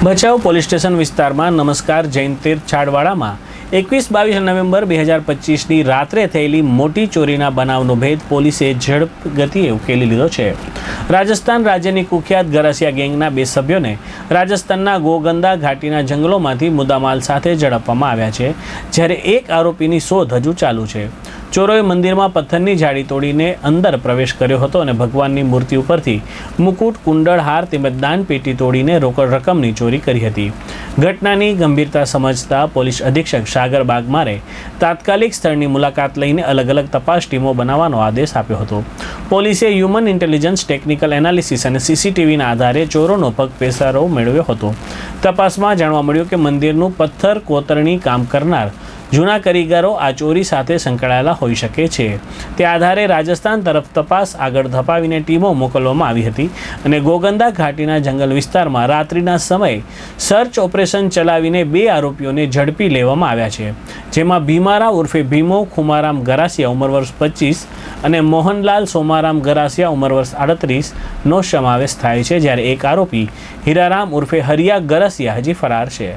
Bhachau police station વિસ્તારમાં નમસ્કાર જૈન તીર્થ છાડવાડામાં એકવીસ, બાવીસ નવેમ્બર બે હજાર પચીસની રાત્રે થયેલી મોટી ચોરીના બનાવનો ભેદ પોલીસે ઝડપ ગતિએ ઉકેલી લીધો છે. રાજસ્થાન રાજ્યની કુખ્યાત ગરસિયા ગેંગના બે સભ્યોને રાજસ્થાનના ગોગંદા ઘાટીના જંગલોમાંથી મુદ્દામાલ સાથે ઝડપવામાં આવ્યા છે, જ્યારે એક આરોપીની શોધ હજુ ચાલુ છે. ચોરોએ મંદિરમાં પથ્થરની જાળી તોડીને અંદર પ્રવેશ કર્યો હતો અને ભગવાનની મૂર્તિ ઉપરથી મુકુટ, કુંડળ, હાર તેમજ દાનપેટી તોડીને રોકડ રકમની ચોરી કરી હતી. ઘટનાની ગંભીરતા સમજતા પોલીસ અધિક્ષક સાગર બાગમારે તાત્કાલિક સ્થળની મુલાકાત લઈને અલગ અલગ તપાસ ટીમો બનાવવાનો આદેશ આપ્યો હતો. પોલીસે હ્યુમન ઇન્ટેલિજન્સ, ટેકનિકલ એનાલિસિસ અને સીસીટીવીના આધારે ચોરોનો પગ પેસારો મેળવ્યો હતો. તપાસમાં જાણવા મળ્યું કે મંદિરનું પથ્થર, કોતરણી કામ કરનાર જૂના કારીગરો આ ચોરી સાથે સંકળાયેલા હોઈ શકે છે. તે આધારે રાજસ્થાન તરફ તપાસ આગળ ધપાવીને ટીમો મોકલવામાં આવી હતી અને ગોગંદા ઘાટીના જંગલ વિસ્તારમાં રાત્રિના સમયે સર્ચ ઓપરેશન ચલાવીને બે આરોપીઓને ઝડપી લેવામાં આવ્યા છે. જેમાં ભીમારા ઉર્ફે ભીમો, ખુમારામ ગરાસિયા ઉંમર વર્ષ પચીસ અને મોહનલાલ સોમારામ ગરાસિયા ઉંમર વર્ષ આડત્રીસનો સમાવેશ થાય છે, જ્યારે એક આરોપી હીરારામ ઉર્ફે હરિયા ગરસિયા હજી ફરાર છે.